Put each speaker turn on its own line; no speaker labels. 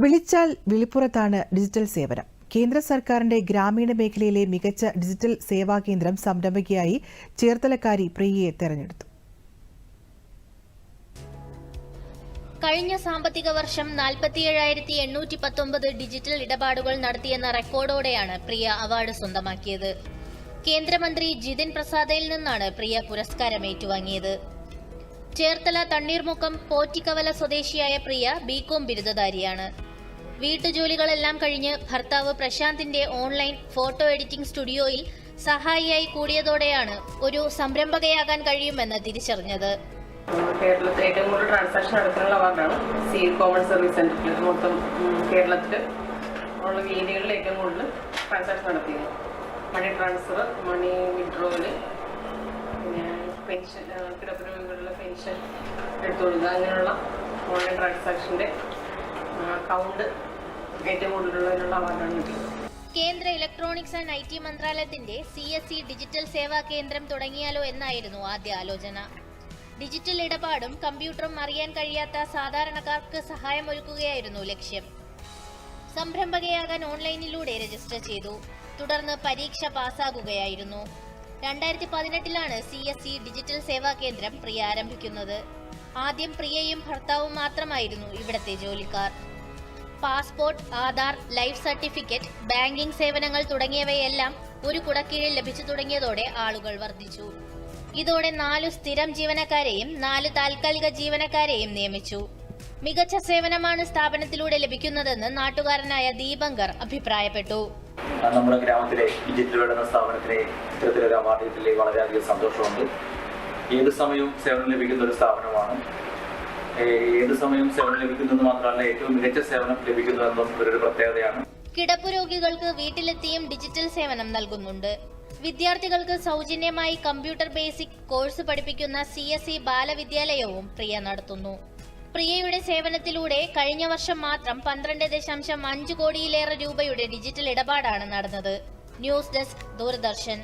വിളിച്ചാൽ വിളിപ്പുറത്താണ് ഡിജിറ്റൽ സേവനം. കേന്ദ്ര സർക്കാരിന്റെ ഗ്രാമീണ മേഖലയിലെ മികച്ച ഡിജിറ്റൽ സേവാ കേന്ദ്രം സംരംഭകയായി ചേർത്തലക്കാരി പ്രിയയെ തെരഞ്ഞെടുത്തു.
കഴിഞ്ഞ സാമ്പത്തിക വർഷം നാൽപ്പത്തിയേഴായിരത്തി എണ്ണൂറ്റി പത്തൊമ്പത് ഡിജിറ്റൽ ഇടപാടുകൾ നടത്തിയെന്ന റെക്കോർഡോടെയാണ് പ്രിയ അവാർഡ് സ്വന്തമാക്കിയത്. കേന്ദ്രമന്ത്രി ജിതിൻ പ്രസാദയിൽ നിന്നാണ് പ്രിയ പുരസ്കാരം ഏറ്റുവാങ്ങിയത് ചേർത്തല തണ്ണീർമുക്കം പോറ്റിക്കവല സ്വദേശിയായ പ്രിയ ബികോം ബിരുദധാരിയാണ്. വീട്ടുജോലികളെല്ലാം കഴിഞ്ഞ് ഭർത്താവ് പ്രശാന്തിന്റെ ഓൺലൈൻ ഫോട്ടോ എഡിറ്റിംഗ് സ്റ്റുഡിയോയിൽ സഹായിയായി കൂടിയതോടെയാണ് ഒരു സംരംഭകയാകാൻ കഴിയുമെന്ന് തിരിച്ചറിഞ്ഞത്.
കേരളത്തിൽ ഏറ്റവും കൂടുതൽ ട്രാൻസാക്ഷൻ നടത്താനുള്ള അവാർഡാണ് സി കോമൺ സർവീസ് സെന്ററിൽ മൊത്തം കേരളത്തിൽ ഉള്ള വീടുകളിൽ ഏറ്റവും കൂടുതൽ ട്രാൻസാക്ഷൻ നടത്തിയത്. മണി ട്രാൻസ്ഫർ മണി വിഡ്രോവൽ പിന്നെ പെൻഷൻ ആ, കിടപ്പ് രോഗികളുടെ പെൻഷൻ എടുത്തുകൊടുക്കുക അങ്ങനെയുള്ള ഓൺലൈൻ ട്രാൻസാക്ഷന്റെ കൗണ്ട് ഏറ്റവും കൂടുതലുള്ളതിനുള്ള അവാർഡാണ് കിട്ടിയത്
കേന്ദ്ര ഇലക്ട്രോണിക്സ് ആൻഡ് ഐ ടി മന്ത്രാലയത്തിന്റെ C S C digital Seva കേന്ദ്രം തുടങ്ങിയാലോ എന്നായിരുന്നു ആദ്യ ആലോചന. ഡിജിറ്റൽ ഇടപാടും കമ്പ്യൂട്ടറും അറിയാൻ കഴിയാത്ത സാധാരണക്കാർക്ക് സഹായമൊരുക്കുകയായിരുന്നു ലക്ഷ്യം. സംരംഭകയാകാൻ ഓൺലൈനിലൂടെ രജിസ്റ്റർ ചെയ്തു. തുടർന്ന് പരീക്ഷ പാസ്സാകുകയായിരുന്നു രണ്ടായിരത്തി പതിനെട്ടിലാണ് C S C digital Seva കേന്ദ്രം പ്രിയ ആരംഭിക്കുന്നത് ആദ്യം പ്രിയയും ഭർത്താവും മാത്രമായിരുന്നു ഇവിടത്തെ ജോലിക്കാർ. Passport Aadhaar life certificate banking സേവനങ്ങൾ തുടങ്ങിയവയെല്ലാം ഒരു കുടക്കീഴിൽ ലഭിച്ചു തുടങ്ങിയതോടെ ആളുകൾ വർദ്ധിച്ചു. ഇതോടെ നാലു സ്ഥിരം ജീവനക്കാരെയും നാല് താൽക്കാലിക ജീവനക്കാരെയും നിയമിച്ചു. മികച്ച സേവനമാണ് സ്ഥാപനത്തിലൂടെ ലഭിക്കുന്നതെന്ന് നാട്ടുകാരനായ ദീപങ്കർ അഭിപ്രായപ്പെട്ടു.
നമ്മുടെ ഗ്രാമത്തിലെ ഡിജിറ്റൽ പഠന സ്ഥാപനത്തിനെ ഇത്തരത്തിലൊരു അവാർഡ് കിട്ടിയതിൽ വളരെയധികം സന്തോഷമുണ്ട്. ഏത് സമയവും സേവനം ലഭിക്കുന്ന ഒരു സ്ഥാപനമാണ്. ഏത് സമയവും സേവനം ലഭിക്കുന്നത് മാത്രമല്ല ഏറ്റവും മികച്ച സേവനം ലഭിക്കുന്നതെന്നും ഒരു പ്രത്യേകതയാണ്.
കിടപ്പ് രോഗികൾക്ക് വീട്ടിലെത്തിയും ഡിജിറ്റൽ സേവനം നൽകുന്നുണ്ട്. വിദ്യാർത്ഥികൾക്ക് സൗജന്യമായി കമ്പ്യൂട്ടർ ബേസിക് കോഴ്സ് പഠിപ്പിക്കുന്ന സി എസ് ഇ ബാലവിദ്യാലയവും പ്രിയ നടത്തുന്നു. പ്രിയയുടെ സേവനത്തിലൂടെ കഴിഞ്ഞ വർഷം മാത്രം പന്ത്രണ്ട് ദശാംശം അഞ്ച് കോടിയിലേറെ രൂപയുടെ ഡിജിറ്റൽ ഇടപാടാണ് നടന്നത്. News desk Doordarshan.